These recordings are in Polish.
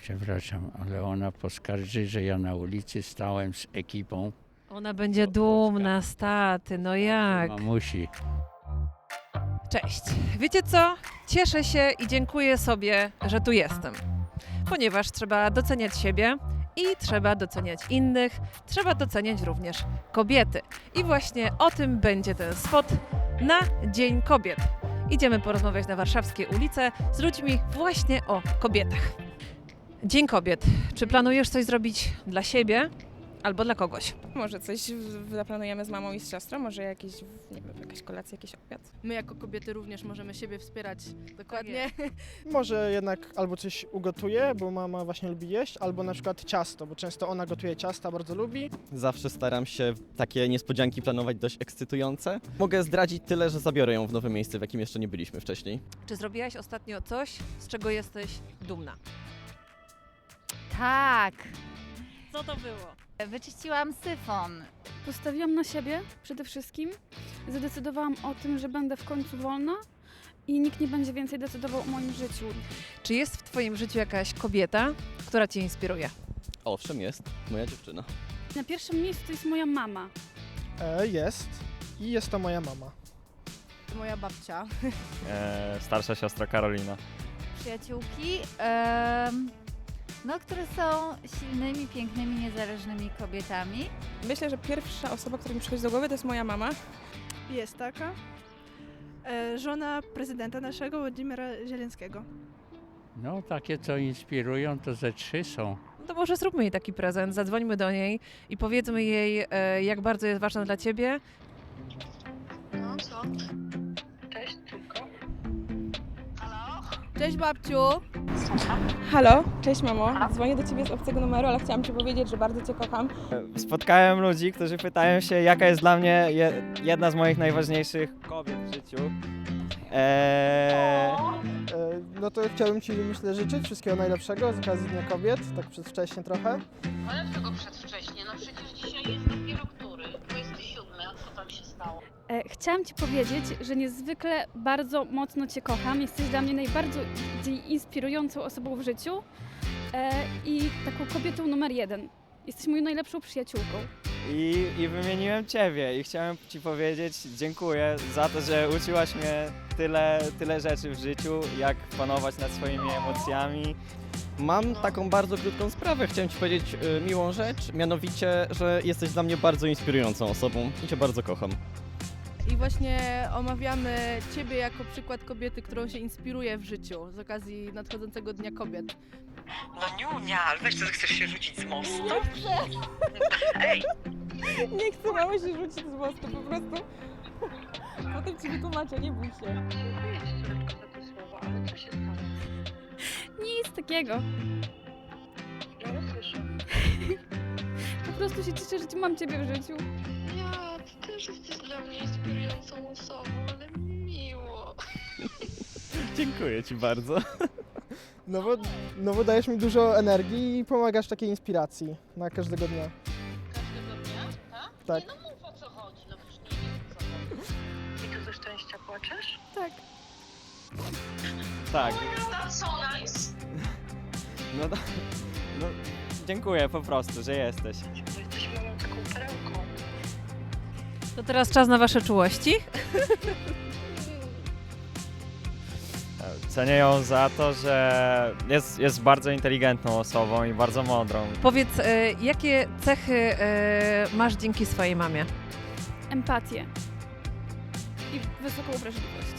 przepraszam, ale ona poskarży, że ja na ulicy stałem z ekipą Ona będzie dumna z taty, no jak? mamusi. Cześć. Wiecie co? Cieszę się i dziękuję sobie, że tu jestem. Ponieważ trzeba doceniać siebie i trzeba doceniać innych, trzeba doceniać również kobiety. I właśnie o tym będzie ten spot na Dzień Kobiet. Idziemy porozmawiać na warszawskie ulice z ludźmi właśnie o kobietach. Dzień Kobiet. Czy planujesz coś zrobić dla siebie albo dla kogoś? Może coś w- zaplanujemy z mamą i z siostrą, może jakieś, nie wiem, jakaś kolacja, jakiś obiad. My jako kobiety również możemy siebie wspierać dokładnie. Może jednak albo coś ugotuję, bo mama właśnie lubi jeść, albo na przykład ciasto, bo często ona gotuje ciasta, bardzo lubi. Zawsze staram się takie niespodzianki planować dość ekscytujące. Mogę zdradzić tyle, że zabiorę ją w nowe miejsce, w jakim jeszcze nie byliśmy wcześniej. Czy zrobiłaś ostatnio coś, z czego jesteś dumna? Tak, Co to było? wyczyściłam syfon. Postawiłam na siebie przede wszystkim. Zadecydowałam o tym, że będę w końcu wolna i nikt nie będzie więcej decydował o moim życiu. Czy jest w Twoim życiu jakaś kobieta, która Cię inspiruje? Owszem, jest moja dziewczyna. Na pierwszym miejscu jest moja mama. E, jest. I jest to moja mama. Moja babcia. e, starsza siostra Karolina. Przyjaciółki, em, no, które są silnymi, pięknymi, niezależnymi kobietami. Myślę, że pierwsza osoba, która mi przychodzi do głowy, to jest moja mama. Jest taka. E, żona prezydenta naszego, Władimira Zielenskiego. No takie, co inspirują, to ze trzy są. No to może zróbmy jej taki prezent, zadzwońmy do niej i powiedzmy jej, e, jak bardzo jest ważna dla Ciebie. No co? Cześć babciu! Halo, cześć mamo. Dzwonię do ciebie z obcego numeru, ale chciałam ci powiedzieć, że bardzo cię kocham. Spotkałem ludzi, którzy pytają się, jaka jest dla mnie je, jedna z moich najważniejszych kobiet w życiu. Eee, E, no to chciałbym Ci, myślę, życzyć wszystkiego najlepszego z okazji Dnia Kobiet, tak przedwcześnie trochę. Ale dlaczego przedwcześnie? Chciałam Ci powiedzieć, że niezwykle bardzo mocno Cię kocham. Jesteś dla mnie najbardziej inspirującą osobą w życiu e, i taką kobietą numer jeden. Jesteś moją najlepszą przyjaciółką. i, I wymieniłem Ciebie i chciałem Ci powiedzieć dziękuję za to, że uczyłaś mnie tyle, tyle rzeczy w życiu, jak panować nad swoimi emocjami. Mam taką bardzo krótką sprawę. Chciałem Ci powiedzieć y, miłą rzecz, mianowicie, że jesteś dla mnie bardzo inspirującą osobą i Cię bardzo kocham. I właśnie omawiamy Ciebie jako przykład kobiety, którą się inspiruje w życiu z okazji nadchodzącego Dnia Kobiet. No nie, ale weź co, chcesz się rzucić z mostu? Ej, Nie chcę mamo się rzucić z mostu, po prostu. Potem ci wytłumaczę, nie bój się. takie słowa, ale co się stało? Nic takiego. Po prostu się cieszę, że mam Ciebie w życiu. Też jesteś dla mnie inspirującą osobą, ale miło. Dziękuję Ci bardzo. No bo, no bo dajesz mi dużo energii i pomagasz takiej inspiracji na każdego dnia. Każdego dnia, tak? Tak. Nie, no mów o co chodzi, no przecież nie wiem o co chodzi. I ty ze szczęścia płaczesz? Tak. Tak, That's so nice. no, to- no dziękuję po prostu, że jesteś. Bo jesteś moją taką perełką. To teraz czas na Wasze czułości. Cenię ją za to, że jest, jest bardzo inteligentną osobą i bardzo mądrą. Powiedz, e, jakie cechy e, masz dzięki swojej mamie? Empatię. I wysoką wrażliwość.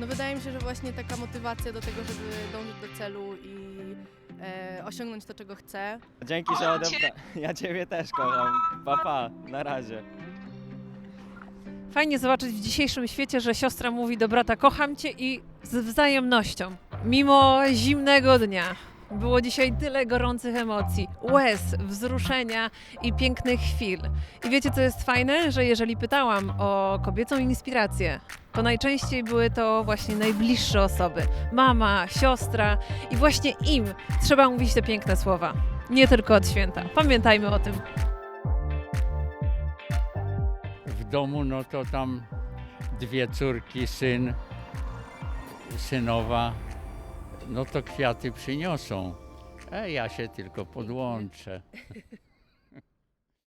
No wydaje mi się, że właśnie taka motywacja do tego, żeby dążyć do celu i e, osiągnąć to, czego chcę. Dzięki, że odebra... Ja Ciebie też kocham. Papa, pa, na razie. Fajnie zobaczyć w dzisiejszym świecie, że siostra mówi do brata kocham cię i z wzajemnością. Mimo zimnego dnia było dzisiaj tyle gorących emocji, łez, wzruszenia i pięknych chwil. I wiecie co jest fajne? Że jeżeli pytałam o kobiecą inspirację, to najczęściej były to właśnie najbliższe osoby. Mama, siostra i właśnie im trzeba mówić te piękne słowa. Nie tylko od święta. Pamiętajmy o tym. Domu, no to tam dwie córki, syn, synowa. no to kwiaty przyniosą. A ja się tylko podłączę.